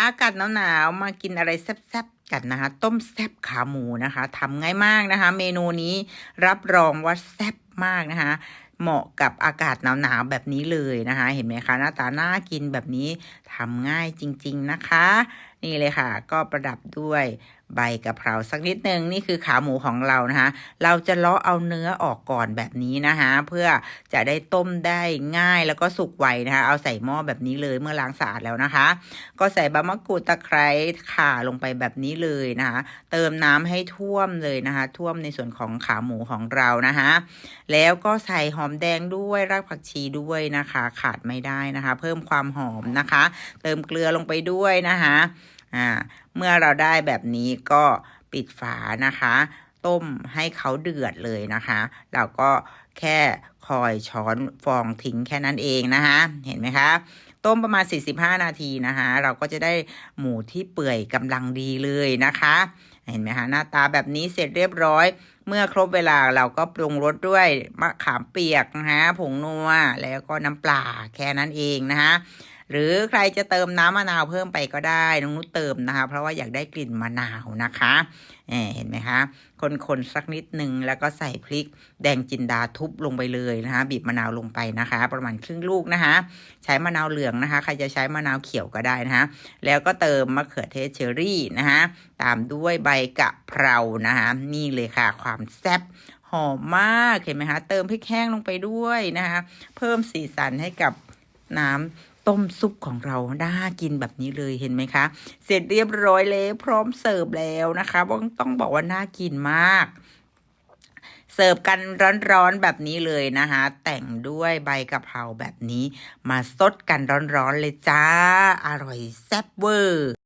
อากาศหนาวๆมากินอะไรแซ่บๆกันนะคะ ต้มแซ่บขาหมูนะคะทำง่ายมากนะคะ เมนูนี้รับรองว่าแซ่บมากนะคะเหมาะกับอากาศหนาวๆแบบนี้เลยนะคะ เห็นไหมคะ หน้าตาน่ากินแบบนี้ทำง่ายจริง ๆ นะคะ นี่เลยค่ะ ก็ประดับด้วยใบกะเพราสักนิดนึงนี่คือขาหมูของเรานะคะเราจะเลาะเอาเนื้อออกก่อนแบบนี้นะคะเพื่อจะได้ต้มได้ง่ายแล้วก็สุกไวนะคะเอาใส่หม้อแบบนี้เลยเมื่อล้างสะอาดแล้วนะคะ ก็ใส่ใบมะกรูดตะไคร้ข่าลงไปแบบนี้เลยนะคะเติมน้ำให้ท่วมเลยนะคะ ท่วมในส่วนของขาหมูของเรานะคะแล้วก็ใส่หอมแดงด้วยรากผักชีด้วยนะคะ ขาดไม่ได้นะคะ เพิ่มความหอมนะคะ เติมเกลือลงไปด้วยนะคะ อ่าเมื่อเราได้แบบนี้ก็ปิดฝานะคะ ต้มให้เขาเดือดเลยนะคะ เราก็แค่คอยช้อนฟองทิ้งแค่นั้นเองนะคะ เห็นไหมคะ ต้มประมาณ 45 นาทีนะคะ เราก็จะได้หมูที่เปื่อยกำลังดีเลยนะคะ เห็นไหมคะหน้าตาแบบนี้เสร็จเรียบร้อย เมื่อครบเวลาเราก็ปรุงรสด้วยมะขามเปียกนะคะผงนัวแล้วก็น้ำปลาแค่นั้นเองนะคะ หรือใครจะเติมน้ำมะนาวเพิ่มไปก็ได้น้องนุชเติมนะคะ เพราะว่าอยากได้กลิ่นมะนาวนะคะเอ่อเห็นไหมคะ คนๆสักนิดหนึ่งแล้วก็ใส่พริก แดงจินดาทุบลงไปเลยนะคะบีบมะนาวลงไปนะคะ ประมาณครึ่งลูกนะคะ ใช้มะนาวเหลืองนะคะ ใครจะใช้มะนาวเขียวก็ได้นะคะ แล้วก็เติมมะเขือเทศเชอรี่นะคะตามด้วยใบกะเพรานะคะนี่เลยค่ะความแซ่บหอมมากเห็นไหมคะ เติมพริกแห้งลงไปด้วยนะคะ เพิ่มสีสันให้กับน้ำ ต้มซุปของเราน่ากินแบบนี้เลยเห็นไหมคะ เสร็จเรียบร้อยแล้วพร้อมเสิร์ฟแล้วนะคะต้องบอกว่าน่ากินมากเสิร์ฟกันร้อนๆแบบนี้เลยนะคะ แต่งด้วยใบกะเพราแบบนี้ มาสดกันร้อนๆเลยจ้า อร่อยแซ่บเวอร์